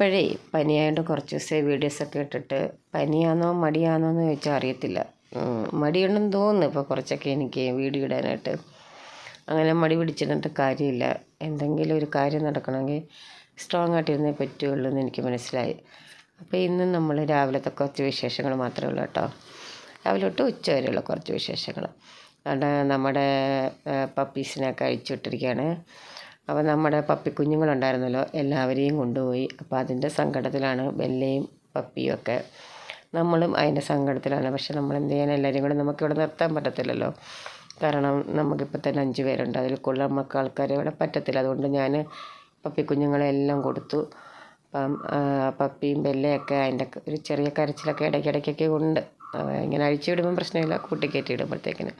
വന്നപ്പോഴേ പനിയായതുകൊണ്ട് കുറച്ച് ദിവസം വീഡിയോസൊക്കെ ഇട്ടിട്ട് പനിയാണോ മടിയാണോ എന്ന് ചോദിച്ചാൽ അറിയത്തില്ല. മടിയുണ്ടെന്ന് തോന്നുന്നു ഇപ്പോൾ കുറച്ചൊക്കെ എനിക്ക് വീഡിയോ ഇടാനായിട്ട്. അങ്ങനെ മടി പിടിച്ചിരുന്നിട്ട് കാര്യമില്ല. എന്തെങ്കിലും ഒരു കാര്യം നടക്കണമെങ്കിൽ സ്ട്രോങ് ആയിട്ടിരുന്നേ പറ്റുള്ളൂ എന്ന് എനിക്ക് മനസ്സിലായി. അപ്പോൾ ഇന്ന് നമ്മൾ രാവിലത്തെ കുറച്ച് വിശേഷങ്ങൾ മാത്രമേ ഉള്ളൂ കേട്ടോ. രാവിലെ തൊട്ട് ഉച്ച വരെയുള്ള കുറച്ച് വിശേഷങ്ങൾ. അതുകൊണ്ട് നമ്മുടെ പപ്പീസിനൊക്കെ അഴിച്ചു വിട്ടിരിക്കുകയാണ് അപ്പോൾ നമ്മുടെ പപ്പിക്കുഞ്ഞുങ്ങളുണ്ടായിരുന്നല്ലോ എല്ലാവരെയും കൊണ്ടുപോയി. അപ്പോൾ അതിന്റെ സങ്കടത്തിലാണ് ബെല്ലയും പപ്പിയും ഒക്കെ. നമ്മളും അതിന്റെ സങ്കടത്തിലാണ്. പക്ഷെ നമ്മൾ എന്ത് ചെയ്യാൻ എല്ലാവരെയും കൂടെ നമുക്ക് ഇവിടെ നിർത്താൻ പറ്റത്തില്ലല്ലോ. കാരണം നമുക്കിപ്പോൾ തന്നെ അഞ്ച് പേരുണ്ട്. അതിൽ കൂടുതൽ നമുക്ക് ആൾക്കാരെ ഇവിടെ പറ്റത്തില്ല. അതുകൊണ്ട് ഞാൻ പപ്പിക്കുഞ്ഞുങ്ങളെല്ലാം കൊടുത്തു. അപ്പം പപ്പിയും ബെല്ലയൊക്കെ അതിന്റെ ഒരു ചെറിയ കരച്ചിലൊക്കെ ഇടയ്ക്കിടയ്ക്കൊക്കെ ഉണ്ട്. ഇങ്ങനെ അഴിച്ചു വിടുമ്പം പ്രശ്നമില്ല. കൂട്ടിക്കയറ്റി ഇടുമ്പോഴത്തേക്കിന്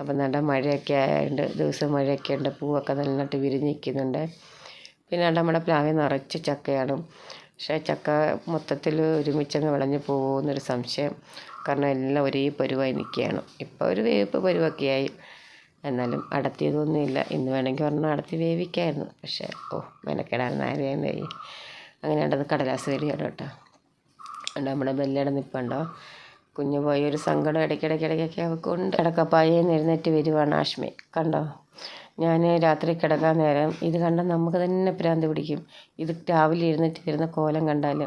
അപ്പം നല്ല മഴയൊക്കെ ആയതുകൊണ്ട് ദിവസം മഴയൊക്കെ ഉണ്ട് പൂവൊക്കെ നന്നായിട്ട് വിരിഞ്ഞ് നിൽക്കുന്നുണ്ട്. പിന്നെ നമ്മുടെ പ്ലാവിൽ നിറച്ച് ചക്കയാണ്. പക്ഷേ ചക്ക മൊത്തത്തിൽ ഒരുമിച്ചങ്ങ് വിളഞ്ഞു പോകുമെന്നൊരു സംശയം. കാരണം എല്ലാം ഒരേ പരുവായി നിൽക്കുകയാണ്. ഇപ്പോൾ ഒരു വേവിപ്പ് പരുവൊക്കെയായി. എന്നാലും അടത്തിയതൊന്നുമില്ല ഇന്ന് വേണമെങ്കിൽ പറഞ്ഞാൽ അടത്തി വേവിക്കായിരുന്നു. പക്ഷേ ഓ മെനക്കെടാൻ നേരം കഴിയും അങ്ങനെ ഉണ്ടത് കടലാസ് വേലിയാണ് കേട്ടോ നമ്മുടെ ബെല്ലയുടെ നിൽപ്പുണ്ടോ കുഞ്ഞു ഒരു സങ്കടം ഇടയ്ക്കിടയ്ക്കിടയ്ക്കൊക്കെ അവൾക്ക് ഉണ്ട് കിടക്കപ്പായേന്ന് എഴുന്നേറ്റ് വരുവാണ് ആഷ്മി കണ്ടോ? ഞാൻ രാത്രി കിടക്കാൻ നേരം ഇത് കണ്ടാൽ നമുക്ക് തന്നെ ഭ്രാന്ത് പിടിക്കും. ഇത് രാവിലെ എഴുന്നേറ്റ് വരുന്ന കോലം കണ്ടാൽ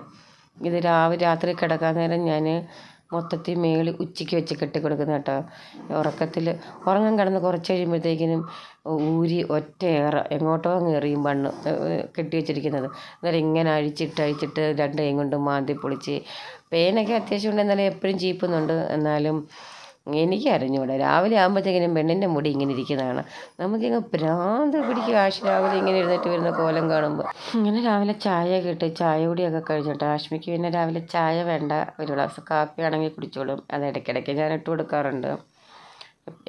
ഇത് രാവിലെ രാത്രി കിടക്കാൻ നേരം ഞാൻ മൊത്തത്തിൽ മേളിൽ ഉച്ചയ്ക്ക് വെച്ച് കെട്ടി കൊടുക്കുന്ന കേട്ടോ. ഉറക്കത്തിൽ ഉറങ്ങാൻ കിടന്ന് കുറച്ച് കഴിയുമ്പോഴത്തേക്കിനും ഊരി ഒറ്റ ഏറ എങ്ങോട്ടോ അങ്ങ് എറിയും ബണ്ണ് കെട്ടി വെച്ചിരിക്കുന്നത്. അന്നേരം ഇങ്ങനെ അഴിച്ചിട്ട് അഴിച്ചിട്ട് രണ്ട് കൊണ്ട് മാന്തി പൊളിച്ച്. പേനൊക്കെ അത്യാവശ്യം ഉണ്ട് എന്നാലും എപ്പോഴും ചീപ്പുന്നുണ്ട്. എന്നാലും എനിക്ക് അറിഞ്ഞൂടെ. രാവിലെ ആകുമ്പോഴത്തേക്കിനും പെണ്ണിന്റെ മുടി ഇങ്ങനെ ഇരിക്കുന്നതാണ്. നമുക്കിങ്ങ് ഭ്രാന്ത് പിടിക്കും. ആഷ് രാവിലെ ഇങ്ങനെ എഴുന്നേറ്റ് വരുന്ന കോലം കാണുമ്പോൾ ഇങ്ങനെ രാവിലെ ചായ കിട്ടി ചായ കൂടിയൊക്കെ കഴിഞ്ഞിട്ട് ആഷ്മിക്ക് പിന്നെ രാവിലെ ചായ വേണ്ട. ഒരു ഗ്ലാസ് കാപ്പി ആണെങ്കിൽ കുടിച്ചോളും. അത് ഇടയ്ക്കിടയ്ക്ക് ഞാൻ ഇട്ട് കൊടുക്കാറുണ്ട്.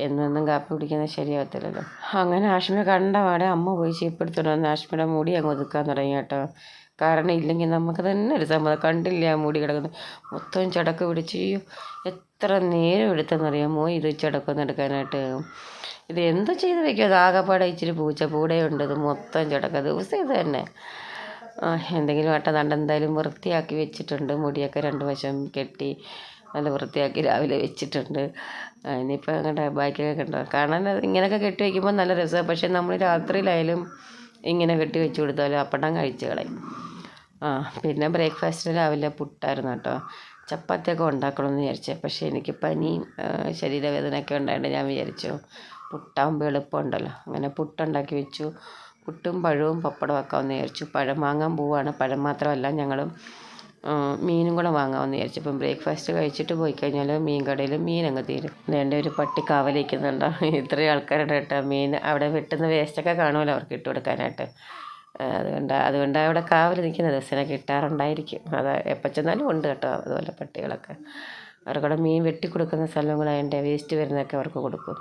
എന്നെന്നും കാപ്പി കുടിക്കുന്നത് ശരിയാകത്തില്ലല്ലോ അങ്ങനെ ആഷ്മിയെ കണ്ട പാടെ അമ്മ പോയി ചീപ്പെടുത്തോണ്ട് വന്ന് ആഷ്മിയുടെ മുടി അങ്ങ് ഒതുക്കാൻ തുടങ്ങി കേട്ടോ. കാരണം ഇല്ലെങ്കിൽ നമുക്ക് തന്നെ ഒരു സമ്മതം കണ്ടില്ല ആ മുടി കിടക്കുന്നത് മൊത്തം ചടക്ക് പിടിച്ച് എത്ര നേരം എടുത്തെന്നറിയാമോ ഇത് ചടക്കം എടുക്കാനായിട്ട്? ഇത് എന്തോ ചെയ്ത് വെക്കും? അത് ആകെപ്പാടെ ഇച്ചിരി പൂച്ച പൂടയുണ്ട് ഇത് മൊത്തം ചടക്ക. ദിവസം ഇത് തന്നെ. എന്തെങ്കിലും വട്ടം നണ്ട എന്തായാലും വൃത്തിയാക്കി വെച്ചിട്ടുണ്ട്. മുടിയൊക്കെ രണ്ട് വശം കെട്ടി നല്ല വൃത്തിയാക്കി രാവിലെ വെച്ചിട്ടുണ്ട്. ഇനിയിപ്പോൾ അങ്ങോട്ട് ബാക്കിയൊക്കെ കണ്ടോ? കാരണം ഇങ്ങനെയൊക്കെ കെട്ടി വയ്ക്കുമ്പോൾ നല്ല രസമാണ് പക്ഷേ നമ്മൾ രാത്രിയിലായാലും ഇങ്ങനെ കെട്ടി വെച്ച് കൊടുത്താലും അപ്പടം കഴിച്ച് കളയും. ആ പിന്നെ ബ്രേക്ക്ഫാസ്റ്റിന് രാവിലെ പുട്ടായിരുന്നു കേട്ടോ. ചപ്പാത്തിയൊക്കെ ഉണ്ടാക്കണമെന്ന് വിചാരിച്ചു. പക്ഷേ എനിക്ക് പനിയും ശരീരവേദന ശരീരവേദനയൊക്കെ ഉണ്ടായിട്ട് ഞാൻ വിചാരിച്ചു പുട്ടാകുമ്പോൾ എളുപ്പമുണ്ടല്ലോ. അങ്ങനെ പുട്ടുണ്ടാക്കി വെച്ചു. പുട്ടും പഴവും പപ്പടവും ആക്കാമെന്ന് വിചാരിച്ചു. പഴം വാങ്ങാൻ പോവാണ് പഴം മാത്രമല്ല ഞങ്ങളും മീനും കൂടെ വാങ്ങാമെന്ന് വിചാരിച്ചു. ഇപ്പം ബ്രേക്ക്ഫാസ്റ്റ് കഴിച്ചിട്ട് പോയി കഴിഞ്ഞാൽ മീൻ കടയിൽ മീൻ അങ്ങ് തീരും. വേണ്ട ഒരു പട്ടി കാവലിക്കുന്നുണ്ടോ ഇത്രയും ആൾക്കാരുടെ കേട്ടോ. മീൻ അവിടെ വെട്ടുന്ന വേസ്റ്റൊക്കെ കാണുമല്ലോ അവർക്ക് ഇട്ട് കൊടുക്കാനായിട്ട്. അതുകൊണ്ട് അതുകൊണ്ട് അവിടെ കാവൽ നിൽക്കുന്നത് ദിവസനെ കിട്ടാറുണ്ടായിരിക്കും. അത് എപ്പോൾ ചെന്നാലും ഉണ്ട് കേട്ടോ അതുപോലെ പട്ടികളൊക്കെ. അവർക്കവിടെ മീൻ വെട്ടി കൊടുക്കുന്ന കൂടെ അതിന്റെ വേസ്റ്റ് വരുന്നതൊക്കെ അവർക്ക് കൊടുക്കും.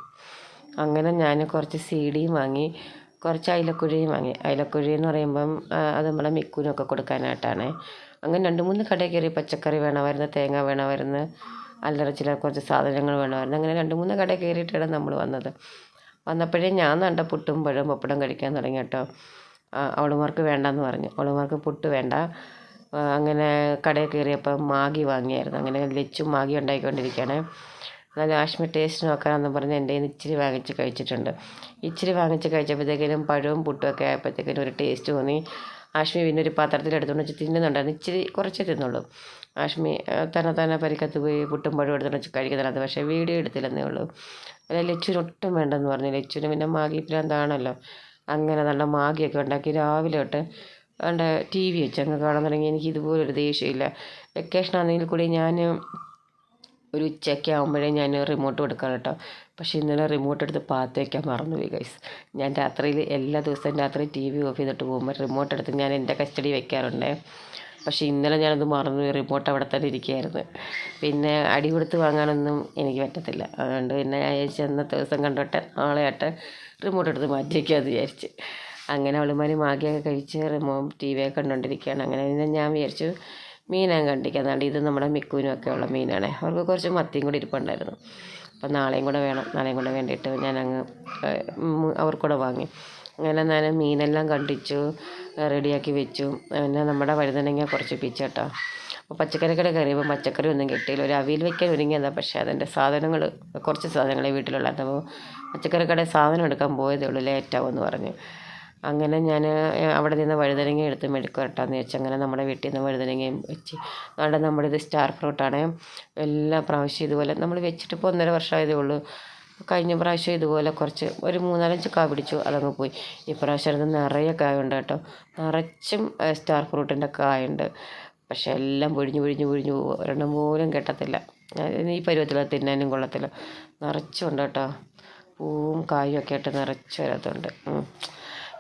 അങ്ങനെ ഞാൻ കുറച്ച് സീഡിയും വാങ്ങി കുറച്ച് അയിലക്കുഴിയും വാങ്ങി. അയിലക്കുഴി എന്ന് പറയുമ്പം അത് നമ്മളെ മിക്കുനൊക്കെ കൊടുക്കാനായിട്ടാണ്. അങ്ങനെ രണ്ട് മൂന്ന് കടയിൽ കയറി പച്ചക്കറി വേണമായിരുന്നു തേങ്ങ വേണമായിരുന്നു അല്ലറ ചില കുറച്ച് സാധനങ്ങൾ വേണമായിരുന്നു. അങ്ങനെ രണ്ട് മൂന്ന് കടയിൽ കയറിയിട്ടാണ് നമ്മൾ വന്നത്. വന്നപ്പോഴേ ഞാൻ നല്ല പുട്ടും പഴവും പപ്പടം കഴിക്കാൻ തുടങ്ങി കേട്ടോ. അവളുമാർക്ക് വേണ്ടെന്ന് പറഞ്ഞു. അവളുമാർക്ക് പുട്ട് വേണ്ട. അങ്ങനെ കടയിൽ കയറിയപ്പോൾ മാഗി വാങ്ങിയായിരുന്നു. അങ്ങനെ ലച്ചും മാഗി ഉണ്ടാക്കിക്കൊണ്ടിരിക്കുകയാണ് എന്നാലും ആശ്മി ടേസ്റ്റ് നോക്കാമെന്ന് പറഞ്ഞ് എന്റെ കയ്യിൽ ഇച്ചിരി വാങ്ങിച്ച് കഴിച്ചിട്ടുണ്ട്. ഇച്ചിരി വാങ്ങിച്ച് കഴിച്ചപ്പോഴത്തേക്കിനും പഴവും പുട്ടും ഒക്കെ ആയപ്പോഴത്തേക്കിനും ഒരു ടേസ്റ്റ് തോന്നി. ആഷ്മി പിന്നെ ഒരു പാത്രത്തിൽ എടുത്തുകൊണ്ട് വെച്ച് തിന്നുന്നുണ്ടായിരുന്നു. ഇച്ചിരി കുറച്ചേ തിന്നുള്ളൂ. ആഷ്മി ആ, തന്നെ തന്നെ പരിക്കത്ത് പോയി പുട്ടും പഴവും എടുത്തുകൊണ്ട് വെച്ച് കഴിക്കുന്നുണ്ടായിരുന്നു. പക്ഷേ വീഡിയോ എടുത്തില്ലെന്നേ ഉള്ളൂ. അല്ല ലച്ചുവിന് ഒട്ടും വേണ്ടെന്ന് പറഞ്ഞു. ലച്ചുവിന് പിന്നെ മാഗി ഭ്രാന്താണല്ലോ അങ്ങനെ നല്ല മാഗിയൊക്കെ ഉണ്ടാക്കി രാവിലെ തൊട്ട് അതുകൊണ്ട് ടി വി വെച്ച് അങ്ങ് കാണാൻ തുടങ്ങി. എനിക്ക് ഇതുപോലൊരു ദേഷ്യമില്ല. വെക്കേഷൻ ആണെങ്കിൽ കൂടി ഞാൻ ഒരു ഉച്ചയ്ക്ക് ആകുമ്പോഴേ ഞാൻ റിമോട്ട് കൊടുക്കണം കേട്ടോ. പക്ഷേ ഇന്നലെ റിമോട്ട് എടുത്ത് പാത്ത് വയ്ക്കാൻ മറന്നുപോയി ഗൈസ് ഞാൻ രാത്രിയിൽ എല്ലാ ദിവസവും രാത്രി ടി വി ഓഫ് ചെയ്തിട്ട് പോകുമ്പോൾ റിമോട്ട് എടുത്ത് ഞാൻ എന്റെ കസ്റ്റഡി വെക്കാറുണ്ട്. പക്ഷേ ഇന്നലെ ഞാനത് മറന്നു. റിമോട്ട് അവിടെ തന്നെ ഇരിക്കുകയായിരുന്നു. പിന്നെ അടി കൊടുത്ത് വാങ്ങാനൊന്നും എനിക്ക് പറ്റത്തില്ല. അതുകൊണ്ട് പിന്നെ വിചാരിച്ചു അന്നത്തെ ദിവസം കണ്ടോട്ടെ നാളെ ആട്ടെ റിമോട്ട് എടുത്ത് മാറ്റി വയ്ക്കാമെന്ന് വിചാരിച്ച്. അങ്ങനെ അവളുമാർ മാഗിയൊക്കെ കഴിച്ച് റിമോ ടി വി ഒക്കെ കണ്ടുകൊണ്ടിരിക്കുകയാണ് അങ്ങനെ പിന്നെ ഞാൻ വിചാരിച്ചു മീനാൻ കണ്ടിരിക്കുക അതുകൊണ്ട് ഇത് നമ്മുടെ മിക്കുവിനും ഒക്കെ ഉള്ള മീനാണ്. അവർക്ക് കുറച്ച് മത്തിയും കൂടി ഇരിപ്പുണ്ടായിരുന്നു. അപ്പം നാളെയും കൂടെ വേണം. നാളെയും കൂടെ വേണ്ടിയിട്ട് ഞാൻ അങ്ങ് അവർക്കൂടെ വാങ്ങി. അങ്ങനെ ഞാൻ മീനെല്ലാം കണ്ടിച്ചു റെഡിയാക്കി വെച്ചു. പിന്നെ നമ്മുടെ വഴുതനങ്ങ കുറച്ച് പിച്ചട്ടോ അപ്പോൾ പച്ചക്കറി കട കയറിയപ്പോൾ പച്ചക്കറി ഒന്നും കിട്ടിയില്ല. ഒരു അവിയൽ വെക്കാൻ ഒരുങ്ങിയതാണ് പക്ഷേ അതിന്റെ സാധനങ്ങൾ കുറച്ച് സാധനങ്ങൾ വീട്ടിലുള്ളായിരുന്നു അപ്പോൾ പച്ചക്കറി കടയിൽ സാധനം എടുക്കാൻ പോയതേ ഉള്ളൂ ലേറ്റാവുമെന്ന് പറഞ്ഞു. അങ്ങനെ ഞാൻ അവിടെ നിന്ന് വഴുതനങ്ങ എടുത്ത് മെഴുക്കുരട്ടാന്ന് വെച്ച് അങ്ങനെ നമ്മുടെ വീട്ടിൽ നിന്ന് വഴുതനങ്ങയും വെച്ച്. അവിടെ നമ്മുടെ ഇത് സ്റ്റാർ ഫ്രൂട്ടാണ് എല്ലാ പ്രാവശ്യം ഇതുപോലെ നമ്മൾ വെച്ചിട്ട് ഇപ്പോൾ ഒന്നര വർഷമായതേ ഉള്ളൂ. കഴിഞ്ഞ പ്രാവശ്യം ഇതുപോലെ കുറച്ച് ഒരു മൂന്നാലഞ്ച് കാ പിടിച്ചു അതങ്ങ് പോയി. ഇപ്രാവശ്യം അത് നിറയെ കായ ഉണ്ട് കേട്ടോ. നിറച്ചും സ്റ്റാർ ഫ്രൂട്ടിന്റെ കായുണ്ട് പക്ഷെ എല്ലാം പൊഴിഞ്ഞ് പൊഴിഞ്ഞ് പൊഴിഞ്ഞ് പോകും ഒരെണ്ണം പോലും കിട്ടത്തില്ല. ഈ പരുവത്തിൽ തിന്നാനും കൊള്ളത്തില്ല. നിറച്ചുണ്ട് കേട്ടോ. പൂവും കായും ഒക്കെ ആയിട്ട് നിറച്ച് വരത്തുണ്ട്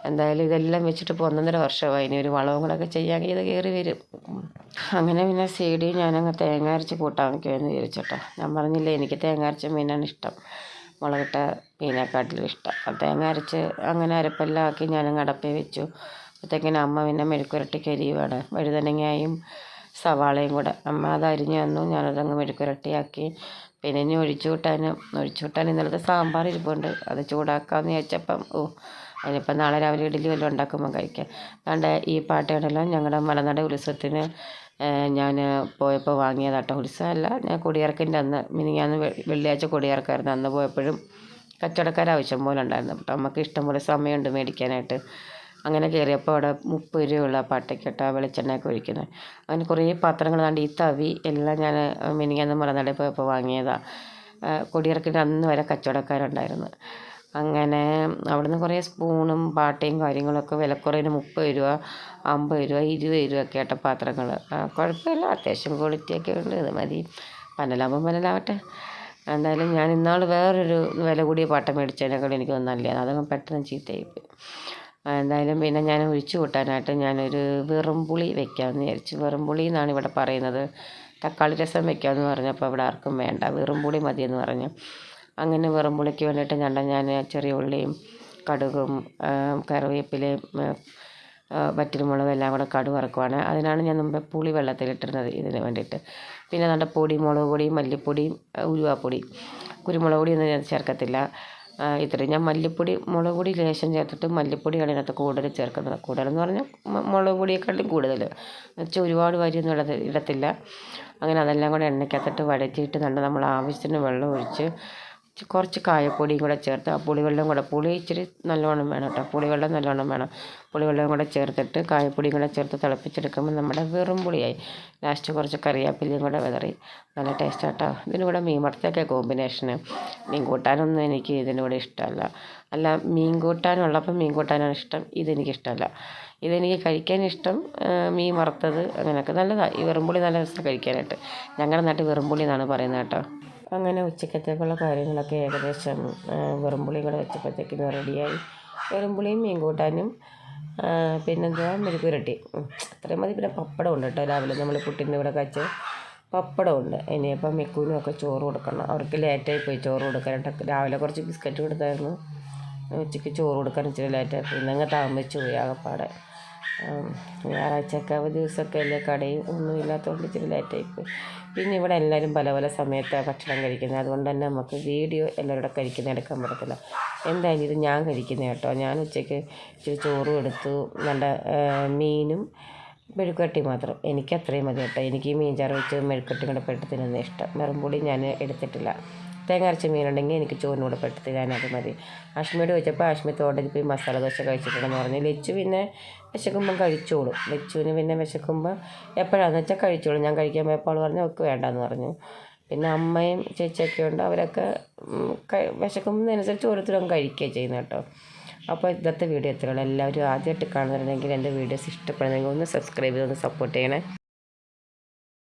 എന്തായാലും ഇതെല്ലാം വെച്ചിട്ട് ഇപ്പോൾ ഒന്നൊന്നര വർഷമായി. ഇനി ഒരു വളവും കൂടെ ഒക്കെ ചെയ്യാമെങ്കിൽ ഇത് കയറി വരും. അങ്ങനെ പിന്നെ സീഡി ഞാനങ്ങ് തേങ്ങ അരച്ച് കൂട്ടാൻ വയ്ക്കുമെന്ന് വിചാരിച്ചോട്ടോ ഞാൻ പറഞ്ഞില്ലേ എനിക്ക് തേങ്ങ അരച്ച മീനാണ് ഇഷ്ടം. മുളകിട്ട മീനെക്കാട്ടിലും ഇഷ്ടം. അപ്പോൾ തേങ്ങ അരച്ച് അങ്ങനെ അരപ്പെല്ലാം ആക്കി ഞാനങ്ങ് അടപ്പേ വെച്ചു. അപ്പോഴത്തേക്കിന് അമ്മ പിന്നെ മെഴുക്കുരട്ടിക്ക് അരിയുവാണ് വഴുതനങ്ങയും സവാളയും കൂടെ. അമ്മ അത് അരിഞ്ഞു തന്നു. ഞാനതങ്ങ് മെഴുക്കുരട്ടിയാക്കി. പിന്നെ ഇനി ഒഴിച്ചു കൂട്ടാനും. ഒഴിച്ചു കൂട്ടാൻ ഇന്നലത്തെ സാമ്പാർ ഇരിപ്പുണ്ട്. അത് ചൂടാക്കാമെന്ന് വിചാരിച്ചപ്പം ഓ അതിനിപ്പം നാളെ രാവിലെ ഇഡലി വല്ലതും ഉണ്ടാക്കുമ്പോൾ കഴിക്കാം. അതുകൊണ്ട് ഈ പാട്ടുകളെല്ലാം ഞങ്ങളുടെ മലനട ഉത്സവത്തിന് ഞാൻ പോയപ്പോൾ വാങ്ങിയതാട്ടോ ഉത്സവമല്ല ഞാൻ കൊടിയിറക്കിന്റെ അന്ന് മിനിങ്ങാന്ന് വെള്ളിയാഴ്ച കൊടിയിറക്കായിരുന്നു. അന്ന് പോയപ്പോഴും കച്ചവടക്കാർ ആവശ്യം പോലെ ഉണ്ടായിരുന്നു. അപ്പം നമുക്ക് ഇഷ്ടംപോലെ സമയമുണ്ട് മേടിക്കാനായിട്ട്. അങ്ങനെ കയറിയപ്പോൾ അവിടെ മുപ്പത് രൂപയുള്ള പാട്ടയ്ക്കട്ട വെളിച്ചെണ്ണയൊക്കെ ഒഴിക്കുന്നത്. അങ്ങനെ കുറേ പാത്രങ്ങൾ കണ്ട് ഈ തവി എല്ലാം ഞാൻ മിനിങ്ങാന്ന് മറന്നടയിൽ പോയപ്പോൾ വാങ്ങിയതാണ് കൊടിയിറക്കിന്റെ അന്ന് വരെ കച്ചവടക്കാരുണ്ടായിരുന്നു. അങ്ങനെ അവിടുന്ന് കുറേ സ്പൂണും പാട്ടയും കാര്യങ്ങളൊക്കെ വിലക്കുറവിന് മുപ്പത് രൂപ അമ്പത് രൂപ ഇരുപത് രൂപയൊക്കെ ആയിട്ട് പാത്രങ്ങൾ. കുഴപ്പമില്ല. അത്യാവശ്യം ക്വാളിറ്റിയൊക്കെ ഉണ്ട്. ഇത് മതി. പനലാകുമ്പോൾ പനലാവട്ടെ. എന്തായാലും ഞാൻ ഇന്നാൾ വേറൊരു വില കൂടിയ പാട്ടം മേടിച്ചതിനേക്കാളും എനിക്ക് നല്ലതാണ്. അതങ്ങ് പെട്ടെന്ന് ചീത്തയായി പോയി എന്തായാലും പിന്നെ ഞാൻ ഒഴിച്ചു കൂട്ടാനായിട്ട് ഞാനൊരു വെറും പുളി വെക്കാമെന്ന് വിചാരിച്ചു. വെറും പുളി എന്നാണ് ഇവിടെ പറയുന്നത്. തക്കാളി രസം വെക്കാമെന്ന് പറഞ്ഞപ്പോൾ ഇവിടെ ആർക്കും വേണ്ട. വെറും പുളി മതിയെന്ന് പറഞ്ഞു. അങ്ങനെ വെറും പുളിക്ക് വേണ്ടിയിട്ട് ഞണ്ട ഞാൻ ചെറിയ ഉള്ളിയും കടുകും കറിവേപ്പിലയും വറ്റൽമുളകും എല്ലാം കൂടെ കടുക് വറക്കുവാണ്. അതിനാണ് ഞാൻ മുമ്പേ പുളി വെള്ളത്തിൽ ഇട്ടിരുന്നത് ഇതിന് വേണ്ടിയിട്ട്. പിന്നെ നല്ല പൊടി മുളക് പൊടി മല്ലിപ്പൊടിയും ഉലുവാപ്പൊടി. കുരുമുളക് പൊടിയൊന്നും ഞാൻ ചേർക്കത്തില്ല. ഇത്രയും. ഞാൻ മല്ലിപ്പൊടി മുളക് പൊടി ലേശം ചേർത്തിട്ട് മല്ലിപ്പൊടിയാണ് ഇതിനകത്ത് കൂടുതൽ ചേർക്കുന്നത്. കൂടുതലെന്ന് പറഞ്ഞാൽ മുളക് പൊടിയെക്കാളും കൂടുതൽ. എന്നുവെച്ചാൽ ഒരുപാട് വരിയൊന്നും ഇട ഇടത്തില്ല. അങ്ങനെ അതെല്ലാം കൂടെ എണ്ണയ്ക്കകത്തിട്ട് വഴറ്റിയിട്ട് നല്ല നമ്മൾ ആവശ്യത്തിന് വെള്ളം ഒഴിച്ച് കുറച്ച് കായപ്പൊടിയും കൂടെ ചേർത്ത് ആ പുളിവെള്ളം കൂടെ പുളി ഇച്ചിരി നല്ലോണം വേണം കേട്ടോ. പുളിവെള്ളം നല്ലോണം വേണം. പുളിവെള്ളം കൂടെ ചേർത്തിട്ട് കായപ്പൊടിയും കൂടെ ചേർത്ത് തിളപ്പിച്ചെടുക്കുമ്പോൾ നമ്മുടെ വെറും പുളിയായി. ലാസ്റ്റ് കുറച്ച് കറിവേപ്പിലയും കൂടെ വിതറി. നല്ല ടേസ്റ്റ് കേട്ടോ ഇതിന് കൂടെ മീൻ വറുത്തൊക്കെ കോമ്പിനേഷന് മീൻ കൂട്ടാനൊന്നും എനിക്ക് ഇതിന്റെ കൂടെ ഇഷ്ടമല്ല. അല്ല മീൻ കൂട്ടാനുള്ളപ്പം മീൻ കൂട്ടാനാണ് ഇഷ്ടം. ഇതെനിക്കിഷ്ടമല്ല ഇതെനിക്ക് കഴിക്കാൻ ഇഷ്ടം മീൻ വറുത്തത് അങ്ങനെയൊക്കെ. നല്ലതാണ് ഈ വെറുംപുളി നല്ല രസം കഴിക്കാനായിട്ട്. ഞങ്ങളുടെ നാട്ടിൽ വെറുംപുളി എന്നാണ് പറയുന്നത് കേട്ടോ. അങ്ങനെ ഉച്ചക്കത്തേക്കുള്ള കാര്യങ്ങളൊക്കെ ഏകദേശം വെറുംപുളിയും കൂടെ വെച്ചപ്പോഴത്തേക്കിന് റെഡിയായി. വെറുംപുളിയും മീൻ കൂട്ടാനും പിന്നെന്തുവാ? മെഴുക്കുരട്ടി അത്രയും മതി. പിന്നെ പപ്പടം ഉണ്ട് കേട്ടോ. രാവിലെ നമ്മൾ പുട്ടിന്റെ കൂടെ കച്ച് പപ്പടം ഉണ്ട്. ഇനിയിപ്പം മെക്കൂനും ഒക്കെ ചോറ് കൊടുക്കണം. അവർക്ക് ലേറ്റായി പോയി ചോറ് കൊടുക്കാനായിട്ട് രാവിലെ കുറച്ച് ബിസ്ക്കറ്റ് കൊടുത്തായിരുന്നു. ഉച്ചയ്ക്ക് ചോറ് കൊടുക്കാൻ ഇച്ചിരി ലേറ്റായി പോയി. ഇന്നങ്ങ് താമസിച്ചു പോയി ആകപ്പാടെ. ഞായറാഴ്ചയൊക്കെ അവധി ദിവസമൊക്കെ അല്ലേ കടയും ഒന്നും ഇല്ലാത്തതുകൊണ്ട് ഇച്ചിരി ലേറ്റായിപ്പോയി പിന്നെ ഇവിടെ എല്ലാവരും പല പല സമയത്താണ് ഭക്ഷണം കഴിക്കുന്നത്. അതുകൊണ്ട് തന്നെ നമുക്ക് വീഡിയോ എല്ലാവരും കഴിക്കുന്ന എടുക്കാൻ പറ്റത്തില്ല. എന്തായാലും ഇത് ഞാൻ കഴിക്കുന്നത് കേട്ടോ. ഞാൻ ഉച്ചയ്ക്ക് ഇച്ചിരി ചോറും എടുത്തു. നല്ല മീനും മെഴുക്കട്ടി മാത്രം. എനിക്ക് അത്രയും മതി കേട്ടോ. എനിക്ക് മീൻ ചാറ് വെച്ച് മെഴുക്കട്ടി കൂടെ പെട്ട് ഇഷ്ടം. വെറും പൊടി ഞാൻ എടുത്തിട്ടില്ല. തേങ്ങ അരച്ച മീനുണ്ടെങ്കിൽ എനിക്ക് ചോറിന് കൂടെ പെട്ട് അത് മതി. അഷ്മിയോട് ചോദിച്ചപ്പോൾ അഷ്മി തോട്ടത്തിൽ പോയി മസാല ദോശ കഴിച്ചിട്ടുണ്ടെന്ന് പറഞ്ഞു. ലച്ചു പിന്നെ വിശക്കുമ്പം കഴിച്ചോളും. ലച്ചുവിന് പിന്നെ വിശക്കുമ്പോൾ എപ്പോഴാണെന്ന് വെച്ചാൽ കഴിച്ചോളും. ഞാൻ കഴിക്കാൻ പോയപ്പോൾ പറഞ്ഞു ഒക്കെ വേണ്ടെന്ന് പറഞ്ഞു. പിന്നെ അമ്മയും ചേച്ചിയൊക്കെ ഉണ്ട്. അവരൊക്കെ വിശക്കുമ്പോഴനുസരിച്ച് ഓരോരുത്തരും കഴിക്കുകയാണ് ചെയ്യുന്നത് കേട്ടോ. അപ്പോൾ ഇന്നത്തെ വീഡിയോ എത്രയുള്ളൂ എല്ലാവരും ആദ്യമായിട്ട് കാണുന്നുണ്ടെങ്കിൽ എന്റെ വീഡിയോസ് ഇഷ്ടപ്പെടുന്നെങ്കിൽ ഒന്ന് സബ്സ്ക്രൈബ് ചെയ്ത് ഒന്ന് സപ്പോർട്ട് ചെയ്യണേ.